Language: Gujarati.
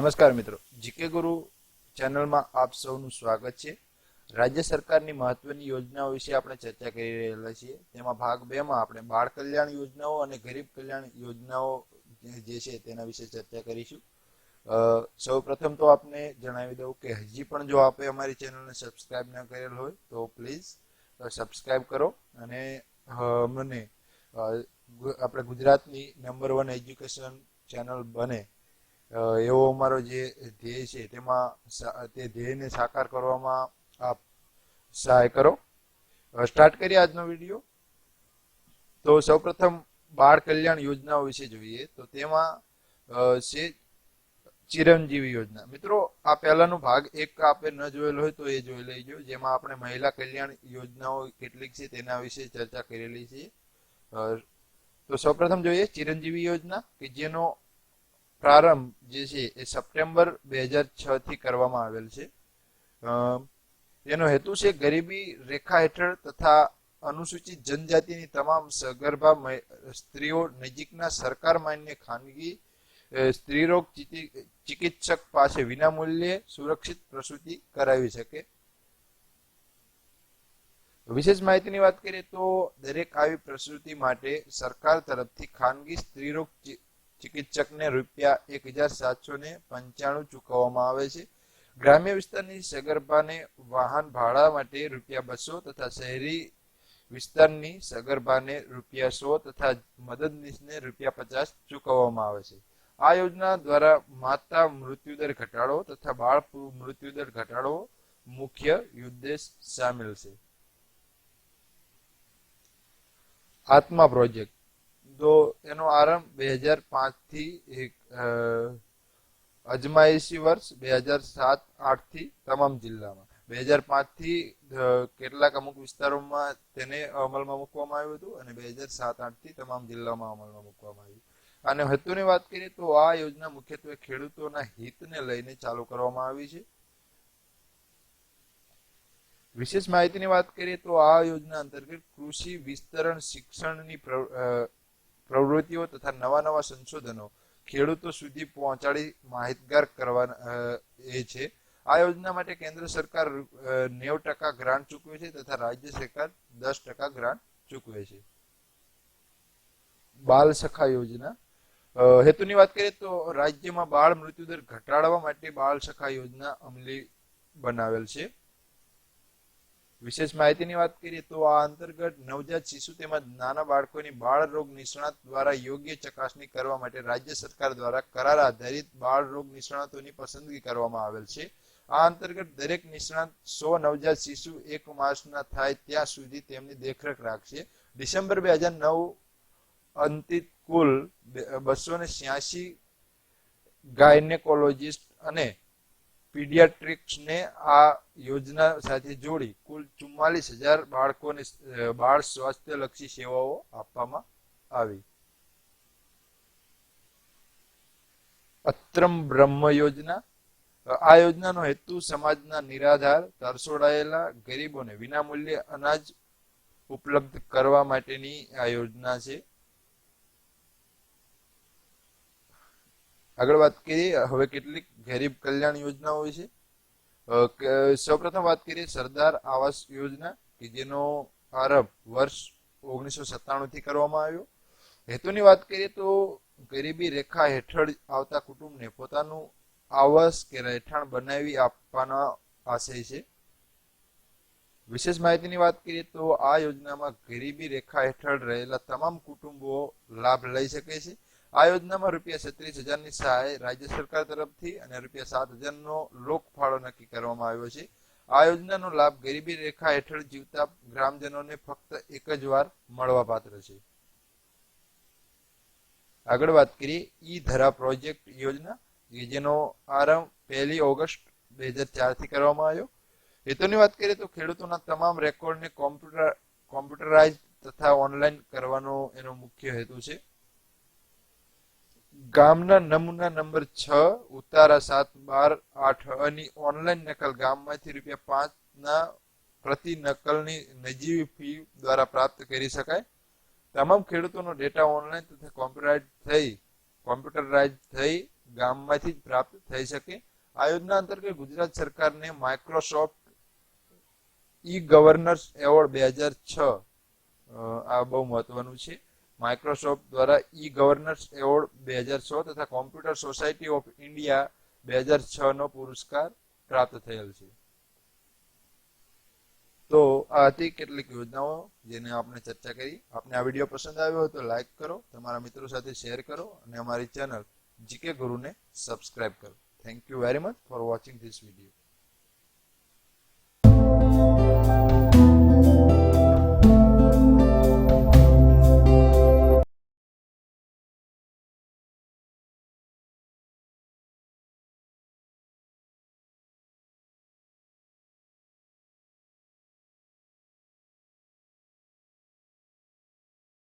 નમસ્કાર મિત્રો. જીકે ગુરુ ચેનલમાં આપ સૌનું સ્વાગત છે. રાજ્ય સરકારની મહત્વની યોજનાઓ વિશે આપણે ચર્ચા કરી રહેલા છીએ. તેમાં ભાગ બે માં આપણે બાળ કલ્યાણ યોજનાઓ અને ગરીબ કલ્યાણ યોજનાઓ જે છે તેના વિશે ચર્ચા કરીશું. સૌ પ્રથમ તો આપને જણાવી દઉં કે હજી પણ જો આપે અમારી ચેનલને સબસ્ક્રાઇબ ન કરેલ હોય, તો પ્લીઝ સબસ્ક્રાઇબ કરો અને મને આપણે ગુજરાતની નંબર વન એજ્યુકેશન ચેનલ બને એવો અમારો જે ધ્યેય છે, તેમાં તે ધ્યેયને સાકાર કરવામાં આપ સહાય કરો. સ્ટાર્ટ કરીએ આજનો વીડિયો તો સૌપ્રથમ બાળ કલ્યાણ યોજનાઓ વિશે જોઈએ. તો તેમાં છે ચિરંજીવી યોજના. મિત્રો, આ પહેલાનો ભાગ એક આપે ન જોયેલો હોય તો એ જોઈ લેજો. જેમાં આપણે મહિલા કલ્યાણ યોજનાઓ કેટલીક છે તેના વિશે ચર્ચા કરેલી છે. તો સૌપ્રથમ જોઈએ ચિરંજીવી યોજના કે જેનો પ્રારંભ જે છે એ સપ્ટેમ્બર બે હજાર છ થી કરવામાં આવેલ છે. એનો હેતુ છે ગરીબી રેખા હેઠળ તથા અનુસૂચિત જનજાતિની તમામ સગર્ભા સ્ત્રીઓ નજીકના સરકાર માન્ય ખાનગી સ્ત્રીરોગ ચિકિત્સક પાસે વિનામૂલ્યે સુરક્ષિત પ્રસૂતિ કરાવી શકે. વિશેષ માહિતીની વાત કરીએ તો દરેક આવી પ્રસૂતિ માટે સરકાર તરફથી ખાનગી સ્ત્રીરોગ ચિકિત્સકને રૂપિયા એક હજાર સાતસો ને પંચાણું ચૂકવવામાં આવે છે. ગ્રામ્ય વિસ્તારની સગર્ભાને વાહન ભાડા માટે રૂપિયા બસો તથા શહેરી વિસ્તારની સગર્ભાને રૂપિયા સો તથા મદદનીશને રૂપિયા પચાસ ચૂકવવામાં આવે છે. આ યોજના દ્વારા માતા મૃત્યુદર ઘટાડો તથા બાળ મૃત્યુદર ઘટાડો મુખ્ય ઉદ્દેશ સામેલ છે. આત્મા પ્રોજેક્ટ. તો એનો આરંભ બે હજાર પાંચથી એક અજમાયશી વર્ષ, બે હજાર સાત, આઠથી તમામ જિલ્લામાં. બે હજાર પાંચથી કેટલાક અમુક વિસ્તારોમાં તેને અમલમાં મૂકવામાં આવ્યું હતું અને બે હજાર સાત, આઠથી તમામ જિલ્લામાં અમલમાં મૂકવામાં આવ્યું. અને હેતુની વાત કરીએ તો આ યોજના મુખ્યત્વે ખેડૂતોના હિતને લઈને ચાલુ કરવામાં આવી છે. વિશેષ માહિતીની વાત કરીએ તો આ યોજના અંતર્ગત કૃષિ વિસ્તરણ શિક્ષણની પ્રવૃત્તિઓ તથા નવા નવા સંશોધનો ખેડૂતો સુધી પહોંચાડી માહિતગાર કરવાના એ છે. આ યોજના માટે કેન્દ્ર સરકાર નેવ ટકા ગ્રાન્ટ ચૂકવે છે તથા રાજ્ય સરકાર દસ ટકા ગ્રાન્ટ ચૂકવે છે. બાલ સખા યોજના. હેતુની વાત કરીએ તો રાજ્યમાં બાળ મૃત્યુદર ઘટાડવા માટે બાળ સખા યોજના અમલી બનાવેલ છે. વિશેષ માહિતીની વાત કરીએ તો આ અંતર્ગત નવજાત શિશુ તેમજ નાના બાળકોની બાળ રોગ નિષ્ણાત દ્વારા યોગ્ય ચકાસણી કરવા માટે રાજ્ય સરકાર દ્વારા કરાર આધારિત બાળ રોગ નિષ્ણાતોની પસંદગી કરવામાં આવેલ છે. આ અંતર્ગત દરેક નિષ્ણાત સો નવજાત શિશુ એક માસના થાય ત્યાં સુધી તેમની દેખરેખ રાખશે. ડિસેમ્બર બે હજાર નવ અંતિત કુલ બસો ને ગાયનેકોલોજીસ્ટ અને પીડિયાટ્રિક્સને આ યોજના સાથે જોડી કુલ ચુમ્માલીસ હજાર બાળકોને બાળ સ્વાસ્થ્ય લક્ષી સેવાઓ આપવામાં આવી. અત્રમ બ્રહ્મ યોજના. આ યોજનાનો હેતુ સમાજના નિરાધાર, તરસોડાયેલા ગરીબોને વિનામૂલ્યે અનાજ ઉપલબ્ધ કરવા માટેની આ યોજના છે. આગળ વાત કરીએ, હવે કેટલીક ગરીબ કલ્યાણ યોજનાઓ વિશે સૌપ્રથમ વાત કરીએ સરદાર આવાસ યોજના, કે જેનો આરંભ વર્ષ ઓગણીસો સત્તાણું થી કરવામાં આવ્યો. હેતુની વાત કરીએ તો ગરીબી રેખા હેઠળ આવતા કુટુંબને પોતાનું આવાસ કે રહેઠાણ બનાવી આપવાનો આશય છે. વિશેષ માહિતીની વાત કરીએ તો આ યોજનામાં ગરીબી રેખા હેઠળ રહેલા તમામ કુટુંબો લાભ લઈ શકે છે. આ યોજનામાં રૂપિયા છત્રીસ હજારની સહાય રાજ્ય સરકાર તરફથી અને રૂપિયા સાત હજારનો લોક નક્કી કરવામાં આવ્યો છે. આ યોજનાનો લાભ ગરીબી રેખા હેઠળ જીવતા ગ્રામજનોને ફક્ત એક જ વાર મળવા પાત્ર છે. આગળ વાત કરીએ ઈ ધરા પ્રોજેક્ટ યોજના જેનો આરંભ પહેલી ઓગસ્ટ બે હજાર ચારથી કરવામાં આવ્યો. હેતુની વાત કરીએ તો ખેડૂતોના તમામ રેકોર્ડને કોમ્પ્યુટર, કોમ્પ્યુટરાઇઝ તથા ઓનલાઈન કરવાનો એનો મુખ્ય હેતુ છે. ગામના નમૂના નંબર છ, ઉતારા સાત, બાર, આઠની ઓનલાઈન નકલ ગામમાંથી રૂપિયા પાંચ ના પ્રતિ નકલની નજીવી ફી દ્વારા પ્રાપ્ત કરી શકાય. તમામ ખેડૂતોનો ડેટા ઓનલાઈન તથા કોમ્પ્યુટરાઇઝ થઈ કોમ્પ્યુટરાઇઝ થઈ ગામમાંથી જ પ્રાપ્ત થઈ શકે. આ યોજના અંતર્ગત ગુજરાત સરકારને માઇક્રોસોફ્ટ ઈ ગવર્નર્સ એવોર્ડ બે હજાર છ આ બહુ મહત્વનું છે. માઇક્રોસોફ્ટ દ્વારા ઈ ગવર્નર્સ એવોર્ડ બે હજાર છ તથા કોમ્પ્યુટર સોસાયટી ઓફ ઇન્ડિયા બે હજાર છ નો પુરસ્કાર પ્રાપ્ત થયેલ છે. તો આ હતી કેટલીક યોજનાઓ જેને આપણે ચર્ચા કરી. આપને આ વીડિયો પસંદ આવ્યો હોય તો લાઈક કરો, તમારા મિત્રો સાથે શેર કરો અને અમારી ચેનલ જીકે ગુરુને સબસ્ક્રાઇબ કરો. Thank you very much for watching this video